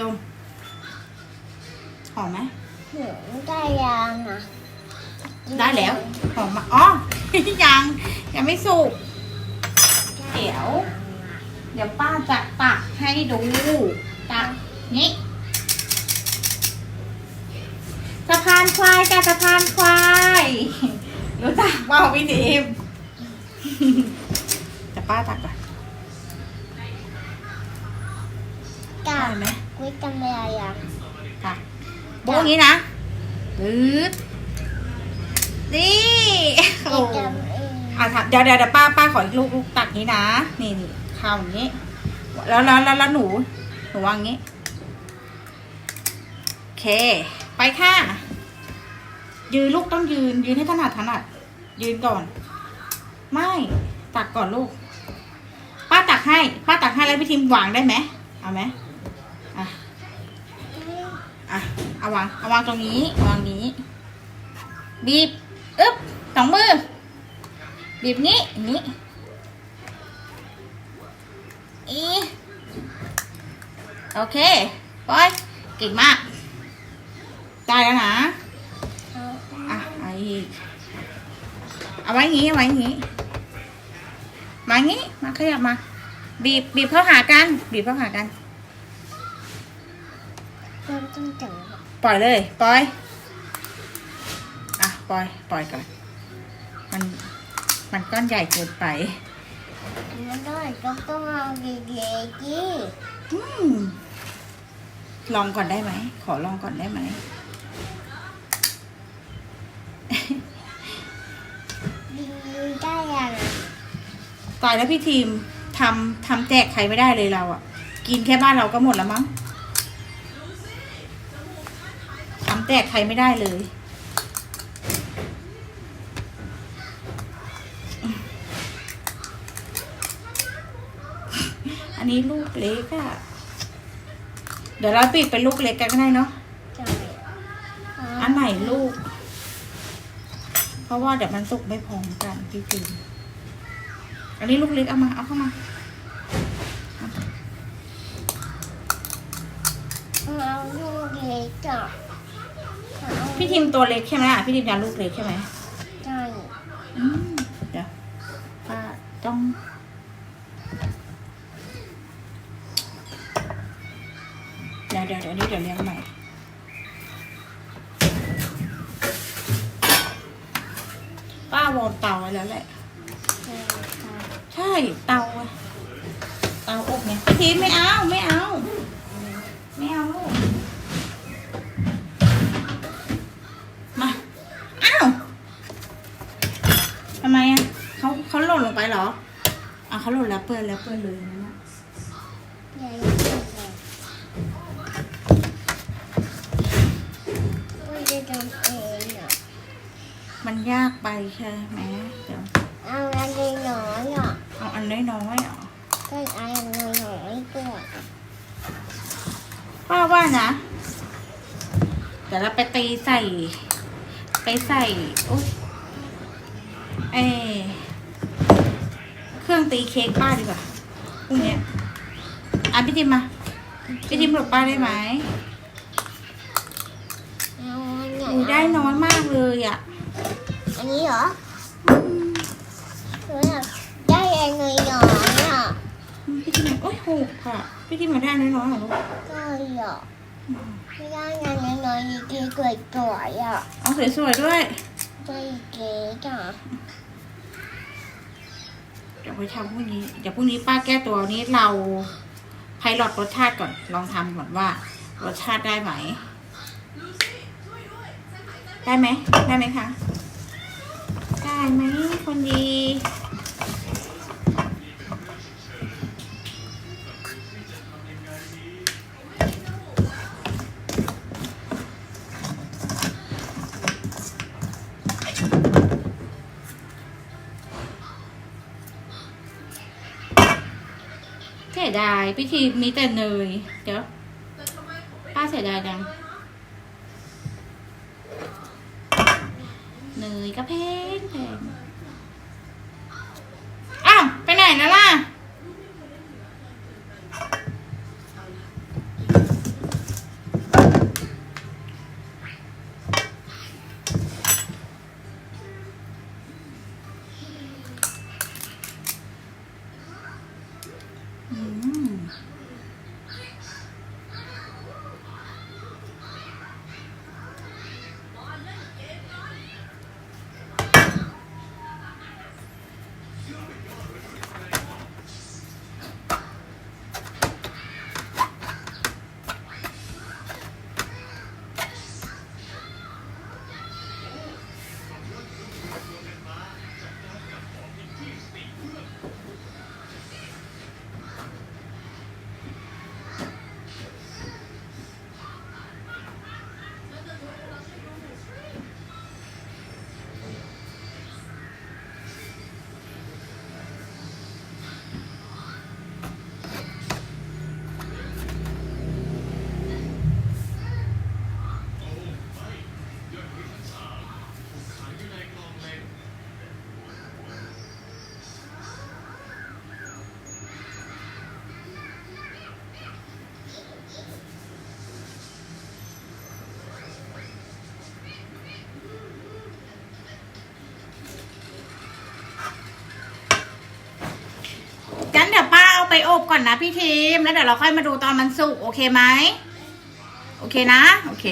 ดม หอมไหมหนูได้ยังอะได้แล้ว หอมมากอ๋อ ยังยังไม่สุก เดี๋ยว เดี๋ยวป้าจะตักให้ดูตักนี้สะพานควายจ้ะสะพานควาย รู้จักเปล่าพี่ดิมจะป้าตักก่อน กั ได้ บ ไหม กุ้ยกัน อะไรอะตักโบะอย่างนี้นะตืดนี่โอ้กุ้ยกันเองอะทำเดี๋ยวเดี๋ยวเดี๋ยวป้าป้าขออีกลูกลูกตักนี้นะ นี่นี่ข้าวอย่างนี้ แล้วแล้วแล้วแล้วหนู หนูวางอย่างนี้ โอเค ไปค่ะ ยืนลูกต้องยืน ยืนให้ถนัดถนัด ยืนก่อน ไม่ ตักก่อนลูก ป้าตักให้ ป้าตักให้แล้วพี่ทิมวางได้ไหม เอาไหมอะ อะ เอาวางเอาวางตรงนี้วางนี้ บีบอึ๊บสองมือ บีบนี้อย่างนี้อีโอเคปอยเก่งมาก ได้แล้วนะเอาอะเอาอีกเอาไว้อย่างงี้เอาไว้อย่างงี้มาอย่างงี้มาขยับมา บีบบีบเข้าหากัน บีบเข้าหากันเริ่มต้นจัง ปล่อยเลย ปล่อย อะ ปล่อย ปล่อยก่อน มัน มันก้อนใหญ่เกินไปไม่ได้ก็ต้องเอาเด็กๆที่อืมลองก่อนได้ไหม ขอลองก่อนได้ไหม ดีได้ยังอะตายแล้วพี่ทีมทำทำแจกใครไม่ได้เลยเราอะกินแค่บ้านเราก็หมดแล้วมั้ง แจกใครไม่ได้เลย อันนี้ลูกเล็กอะเดี๋ยวเราปิดเป็นลูกเล็กกันก็ได้เนาะใช่อันไหนลูก เพราะว่าเดี๋ยวมันสุกไม่พร้อมกันพี่ทีมอันนี้ลูกเล็กเอามาเอาเข้ามาเอาลูกเล็กอะเอา พี่ทีมตัวเล็กใช่ไหมอะพี่ทีมอยากลูกเล็กใช่ไหมใช่อืมเดี๋ยวป้าต้อง เดี๋ยวเดี๋ยวเดี๋ยวนี้เดี๋ยวเลี้ยงใหม่ป้าวอร์มเตาไว้แล้วแหละใช่ใช่ใช่เตาอะเตาอบเนี่ยพี่ทีมไม่เอาไม่เอา ไม่เอาลูก ล่นลงไปเหรออะเขาหล่นแล้วเปื้อนแล้วเปื้อนเลยนั่นนะใหญ่ใหญ่ไม่ได้ทำเองอะมันยากไปใช่ไหมเดี๋ยวเอาอะไรน้อยอะเอาอันน้อยๆเหรอก็เอาอะไรน้อยก่อนป้าว่านะ เดี๋ยวเราไปตีใส่ ไปใส่อุ๊ยเออ เครื่องตีเค้กป้าดีกว่าพรุ่งเนี้ยอะพี่ทิมมาพี่ทิมหลบป้าได้ไหมเอาอันไหนหนูได้น้อยมากเลยอะอันนี้เหรอหนูอยากได้อะไรน้อยๆอะพี่ทิมโอ้ยหกค่ะพี่ทิมมาได้น้อยๆเหรอลูกก็เหรอไม่ได้งานน้อยๆดีกว่าสวยๆอะเอาสวยๆด้วยได้เก๋จ้ะเดี๋ยวไปทำพรุ่งนี้เดี๋ยวพรุ่งนี้ป้าแก้ตัวนี้เราไพลอตรสชาติก่อนลองทำก่อนว่า รสชาติได้ไหม ได้ไหมได้ไหมคะ ได้ไหมคนดี สียดายพิธีมีแต่เนย เดี๋ยว ป้าเสียดายดัง เนยก็แพงแพงอ้าว ไปไหนแล้วล่ะ mm งั้นเดี๋ยวป้าเอาไปอบก่อนนะพี่ทีม แล้วเดี๋ยวเราค่อยมาดูตอนมันสุกโอเคไหม โอเคนะ โอเค